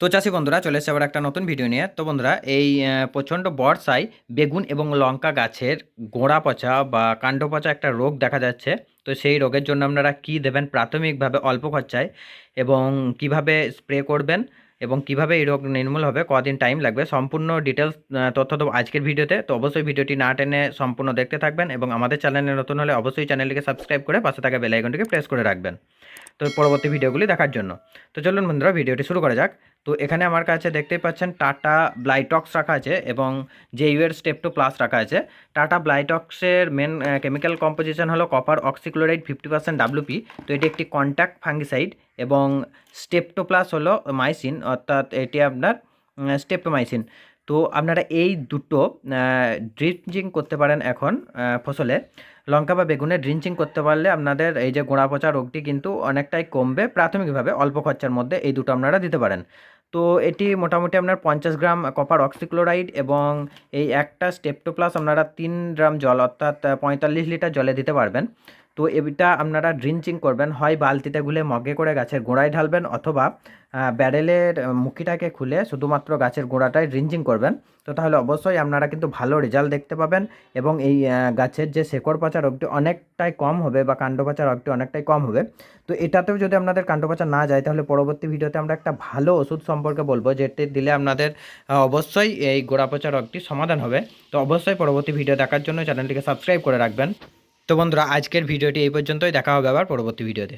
তো চাষি বন্ধুরা, চলে এসেছে আবার একটা নতুন ভিডিও নিয়ে। তো বন্ধুরা, এই প্রচণ্ড বর্ষায় বেগুন এবং লঙ্কা গাছের গোড়া পচা বা কাণ্ড পচা একটা রোগ দেখা যাচ্ছে। তো সেই রোগের জন্য আপনারা কি দেবেন? প্রাথমিকভাবে অল্প খরচায় এবং কীভাবে স্প্রে করবেন এবং কীভাবে এই রোগ নির্মূল হবে? কদিন টাইম লাগবে? সম্পূর্ণ ডিটেলস তথ্য দেবো আজকের ভিডিওতে। তো অবশ্যই ভিডিওটি না টেনে সম্পূর্ণ দেখতে থাকবেন এবং আমাদের চ্যানেলে নতুন হলে অবশ্যই চ্যানেলটিকে সাবস্ক্রাইব করে পাশে থাকা বেল আইকনটিকে প্রেস করে রাখবেন। তো পরবর্তী ভিডিওগুলি দেখার জন্য। তো চলুন বন্ধুরা, ভিডিওটি শুরু করা যাক। তো এখানে আমার কাছে দেখতেই পাচ্ছেন টাটা ব্লাইটক্স রাখা আছে এবং জেইউএর স্টেপ টু প্লাস রাখা আছে। টাটা ব্লাইটক্সের মেন কেমিক্যাল কম্পোজিশন হলো copper oxychloride fifty percent WP তো এটি একটি কন্ট্যাক্ট ফাঙ্গিসাইড এবং স্টেপটো প্লাস হলো মাইসিন অর্থাৎ এটি আপনার স্টেপটোমাইসিন তো আপনারা এই দুটো ড্রিঞ্চিং করতে পারেন এখন ফসলে। লঙ্কা বা বেগুনে ড্রিঞ্চিং করতে পারলে আপনাদের এই যে গোড়া পচা রোগটি কিন্তু অনেকটাই কমবে, প্রাথমিকভাবে অল্প খরচার মধ্যে এই দুটো আপনারা দিতে পারেন। তো এটি মোটামুটি আপনার পঞ্চাশ গ্রাম কপার অক্সিক্লোরাইড এবং এই একটা স্টেপটোপ্লাস আপনারা তিন গ্রাম জল অর্থাৎ পঁয়তাল্লিশ লিটার জলে দিতে পারবেন। তো এটা আপনারা ড্রিঞ্চিং করবেন, হয় বালতিতে গুলে মগে করে গাছের গোড়ায় ঢালবেন অথবা ব্যারেলের মুখিটাকে খুলে শুধুমাত্র গাছের গোড়াটায় ড্রিঞ্চিং করবেন। তো তাহলে অবশ্যই আপনারা কিন্তু ভালো রেজাল্ট দেখতে পাবেন এবং এই গাছের যে শেকড় পচা রোগটি অনেকটাই কম হবে বা কাণ্ড রোগটি অনেকটাই কম হবে। তো এটাতেও যদি আপনাদের কাণ্ড পচা না যায়, তাহলে পরবর্তী ভিডিওতে আমরা একটা ভালো ওষুধ সম্পর্কে বলব, যেটি দিলে আপনাদের অবশ্যই এই গোড়া পচা রোগটি সমাধান হবে। তো অবশ্যই পরবর্তী ভিডিও দেখার জন্য চ্যানেলটিকে সাবস্ক্রাইব করে রাখবেন। তো বন্ধুরা, আজকের ভিডিওটি এই পর্যন্তই। দেখা হবে আবার পরবর্তী ভিডিওতে।